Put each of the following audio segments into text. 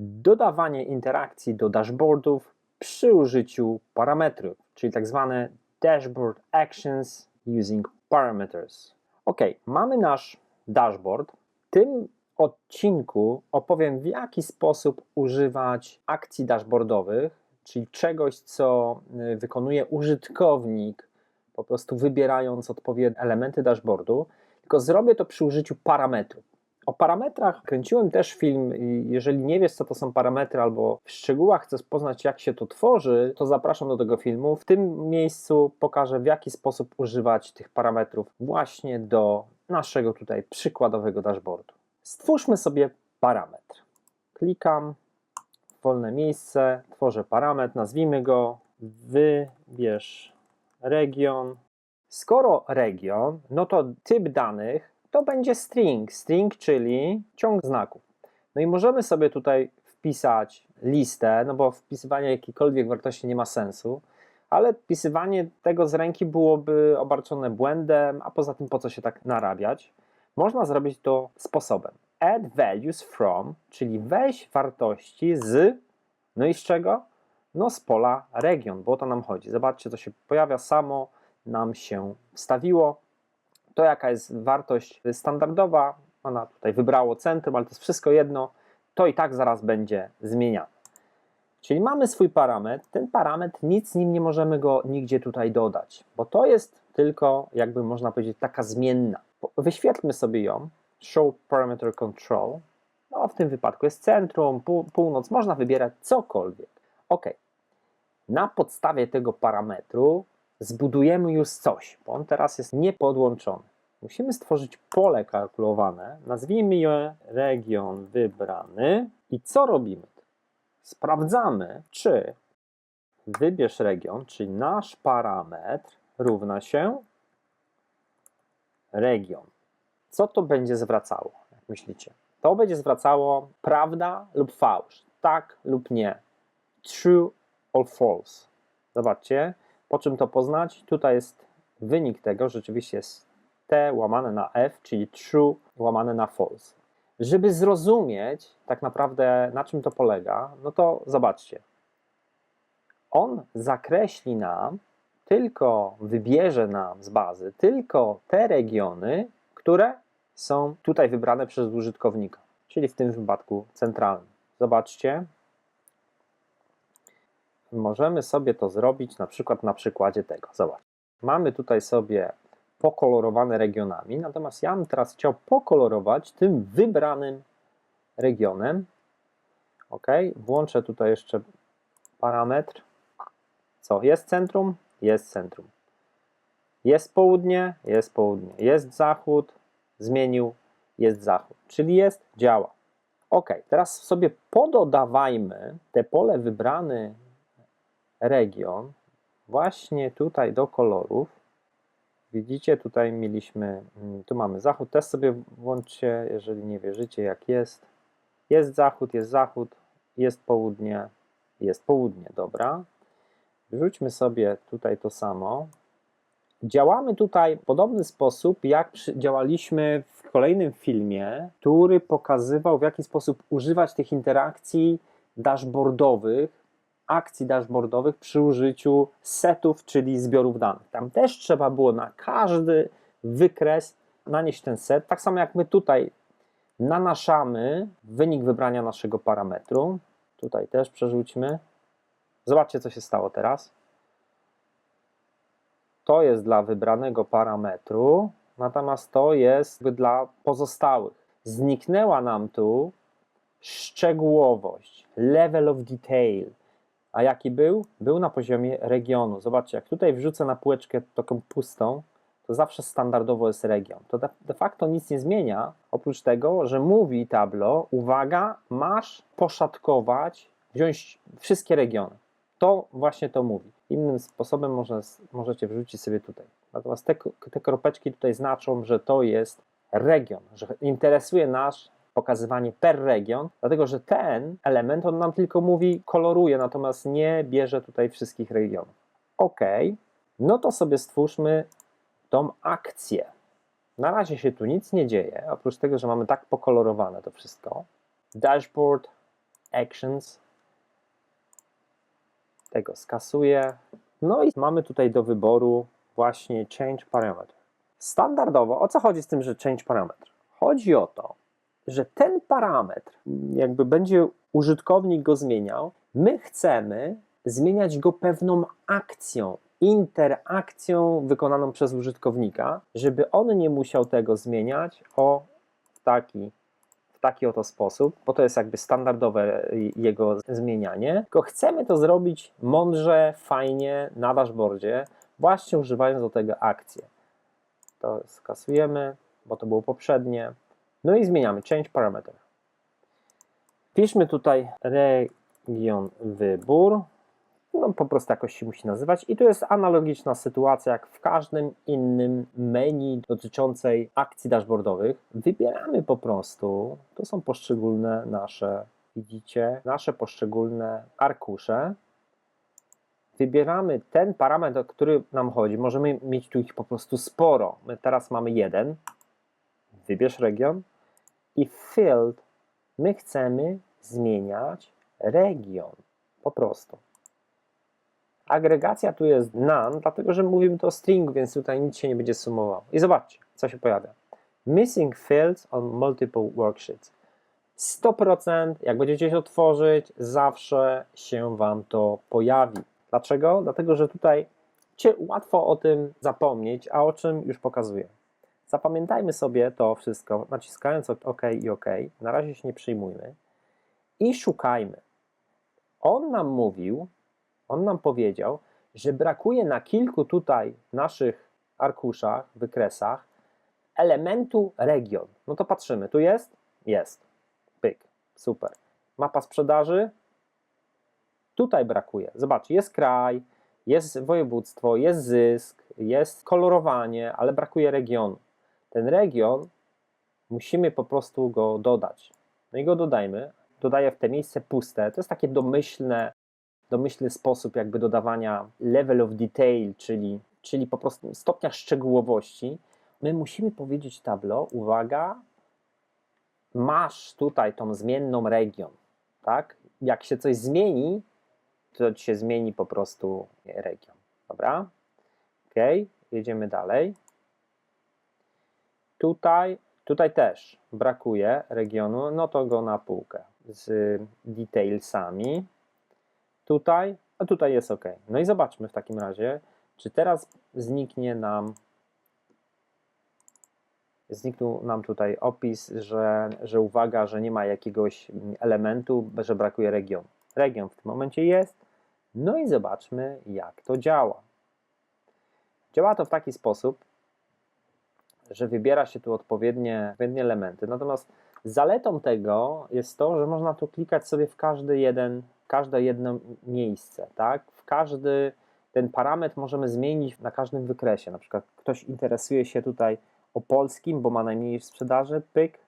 dodawanie interakcji do dashboardów przy użyciu parametrów, czyli tak zwane dashboard actions using parameters. Ok, mamy nasz dashboard. W tym odcinku opowiem, w jaki sposób używać akcji dashboardowych, czyli czegoś, co y, wykonuje użytkownik, po prostu wybierając odpowiednie elementy dashboardu, tylko zrobię to przy użyciu parametrów. O parametrach kręciłem też film jeżeli nie wiesz, co to są parametry, albo w szczegółach chcesz poznać, jak się to tworzy, to zapraszam do tego filmu. W tym miejscu pokażę, w jaki sposób używać tych parametrów właśnie do naszego tutaj przykładowego dashboardu. Stwórzmy sobie parametr. Klikam, wolne miejsce, tworzę parametr, nazwijmy go, wybierz region. Skoro region, no to typ danych to będzie string. String, czyli ciąg znaków. No i możemy sobie tutaj wpisać listę, no bo wpisywanie jakiejkolwiek wartości nie ma sensu, ale wpisywanie tego z ręki byłoby obarczone błędem, a poza tym po co się tak narabiać. Można zrobić to sposobem add values from, czyli weź wartości z, no i z czego? No z pola region, bo o to nam chodzi. Zobaczcie, to się pojawia samo, nam się wstawiło. To jaka jest wartość standardowa, ona tutaj wybrało centrum, ale to jest wszystko jedno, to i tak zaraz będzie zmieniane. Czyli mamy swój parametr, ten parametr, nic nim nie możemy go nigdzie tutaj dodać, bo to jest tylko, jakby można powiedzieć, taka zmienna. Wyświetlmy sobie ją, show parameter control, no w tym wypadku jest centrum, pół, północ, można wybierać cokolwiek. Ok. Na podstawie tego parametru zbudujemy już coś, bo on teraz jest niepodłączony. Musimy stworzyć pole kalkulowane, nazwijmy je region wybrany i co robimy? Sprawdzamy, czy wybierz region, czyli nasz parametr równa się region. Co to będzie zwracało, jak myślicie? To będzie zwracało prawda lub fałsz, tak lub nie, true or false. Zobaczcie, po czym to poznać? Tutaj jest wynik tego, rzeczywiście jest t łamane na f, czyli true łamane na false. Żeby zrozumieć tak naprawdę na czym to polega, no to zobaczcie. On zakreśli nam, tylko wybierze nam z bazy tylko te regiony, które są tutaj wybrane przez użytkownika, czyli w tym wypadku centralny. Zobaczcie, możemy sobie to zrobić na przykład na przykładzie tego. Zobacz, mamy tutaj sobie pokolorowane regionami, natomiast ja bym teraz chciał pokolorować tym wybranym regionem. Ok, włączę tutaj jeszcze parametr. Co? Jest centrum? Jest centrum. Jest południe? Jest południe. Jest zachód? Zmienił? Jest zachód. Czyli jest, działa. Ok, teraz sobie pododawajmy te pole wybrany region właśnie tutaj do kolorów. Widzicie, tutaj mieliśmy, mm, tu mamy zachód, też sobie włączcie, jeżeli nie wierzycie jak jest. Jest zachód, jest zachód, jest południe, jest południe, dobra. Wrzućmy sobie tutaj to samo. Działamy tutaj w podobny sposób, jak działaliśmy w kolejnym filmie, który pokazywał, w jaki sposób używać tych interakcji dashboardowych akcji dashboardowych przy użyciu setów, czyli zbiorów danych. Tam też trzeba było na każdy wykres nanieść ten set, tak samo jak my tutaj nanaszamy wynik wybrania naszego parametru. Tutaj też przerzućmy. Zobaczcie, co się stało teraz. To jest dla wybranego parametru, natomiast to jest dla pozostałych. Zniknęła nam tu szczegółowość, level of detail, a jaki był? Był na poziomie regionu. Zobaczcie, jak tutaj wrzucę na półeczkę taką pustą, to zawsze standardowo jest region. To de, facto nic nie zmienia, oprócz tego, że mówi tablo, uwaga, masz poszatkować, wziąć wszystkie regiony. To właśnie to mówi. Innym sposobem może, możecie wrzucić sobie tutaj. Natomiast te, te kropeczki tutaj znaczą, że to jest region, że interesuje nas pokazywanie per region, dlatego że ten element on nam tylko mówi, koloruje, natomiast nie bierze tutaj wszystkich regionów. OK, no to sobie stwórzmy tą akcję. Na razie się tu nic nie dzieje, oprócz tego, że mamy tak pokolorowane to wszystko. Dashboard actions. Tego skasuję. No i mamy tutaj do wyboru właśnie change parameter. Standardowo, o co chodzi z tym, że change parameter? Chodzi o to, że ten parametr, jakby będzie użytkownik go zmieniał, my chcemy zmieniać go pewną akcją, interakcją wykonaną przez użytkownika, żeby on nie musiał tego zmieniać o taki, w taki oto sposób, bo to jest jakby standardowe jego zmienianie, tylko chcemy to zrobić mądrze, fajnie na dashboardzie, właśnie używając do tego akcję. To skasujemy, bo to było poprzednie. No i zmieniamy change parameter. Piszmy tutaj region wybór. No po prostu jakoś się musi nazywać. I tu jest analogiczna sytuacja jak w każdym innym menu dotyczącej akcji dashboardowych. Wybieramy po prostu, to są poszczególne nasze, widzicie, nasze poszczególne arkusze. Wybieramy ten parametr, o który nam chodzi. Możemy mieć tu ich po prostu sporo. My teraz mamy jeden. Wybierz region i field my chcemy zmieniać region. Po prostu. Agregacja tu jest none, dlatego że mówimy to o string, więc tutaj nic się nie będzie sumowało. I zobaczcie, co się pojawia. Missing fields on multiple worksheets. 100%, jak będziecie się otworzyć, zawsze się Wam to pojawi. Dlaczego? Dlatego, że tutaj łatwo o tym zapomnieć, a o czym już pokazuję. Zapamiętajmy sobie to wszystko, naciskając OK i OK. Na razie się nie przyjmujmy i szukajmy. On nam mówił, on nam powiedział, że brakuje na kilku tutaj naszych arkuszach, wykresach elementu region. No to patrzymy, tu jest? Jest. Pyk, super. Mapa sprzedaży? Tutaj brakuje. Zobaczcie, jest kraj, jest województwo, jest zysk, jest kolorowanie, ale brakuje regionu. Ten region musimy po prostu go dodać. No i go dodajmy. Dodaję w te miejsce puste. To jest takie domyślne, domyślny sposób jakby dodawania level of detail, czyli, czyli po prostu stopnia szczegółowości. My musimy powiedzieć tablo, uwaga, masz tutaj tą zmienną region, tak? Jak się coś zmieni, to się zmieni po prostu region, dobra? Ok, jedziemy dalej. Tutaj, tutaj też brakuje regionu, no to go na półkę z detailsami. Tutaj, a tutaj jest ok. No i zobaczmy w takim razie, czy teraz zniknie nam zniknął nam tutaj opis, że, że uwaga, że nie ma jakiegoś elementu, że brakuje regionu. Region w tym momencie jest. No i zobaczmy, jak to działa. Działa to w taki sposób, że wybiera się tu odpowiednie, odpowiednie elementy. Natomiast zaletą tego jest to, że można tu klikać sobie w każdy jeden, każde jedno miejsce, tak? W każdy ten parametr możemy zmienić na każdym wykresie. Na przykład ktoś interesuje się tutaj o polskim, bo ma najmniej w sprzedaży, pyk.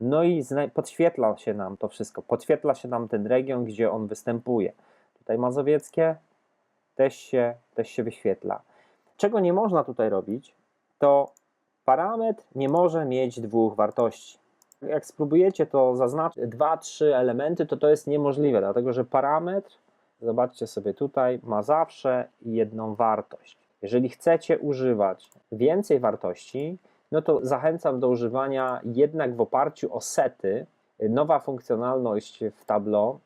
No i podświetla się nam to wszystko. Podświetla się nam ten region, gdzie on występuje. Tutaj mazowieckie też się, też się wyświetla. Czego nie można tutaj robić, to parametr nie może mieć dwóch wartości. Jak spróbujecie to zaznaczyć, dwa, trzy elementy, to to jest niemożliwe, dlatego że parametr, zobaczcie sobie tutaj, ma zawsze jedną wartość. Jeżeli chcecie używać więcej wartości, no to zachęcam do używania jednak w oparciu o sety. Nowa funkcjonalność w Tableau,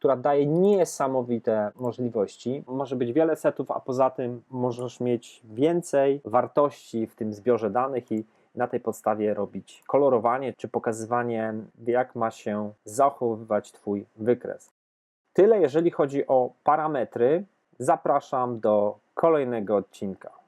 która daje niesamowite możliwości. Może być wiele setów, a poza tym możesz mieć więcej wartości w tym zbiorze danych i na tej podstawie robić kolorowanie czy pokazywanie, jak ma się zachowywać Twój wykres. Tyle jeżeli chodzi o parametry. Zapraszam do kolejnego odcinka.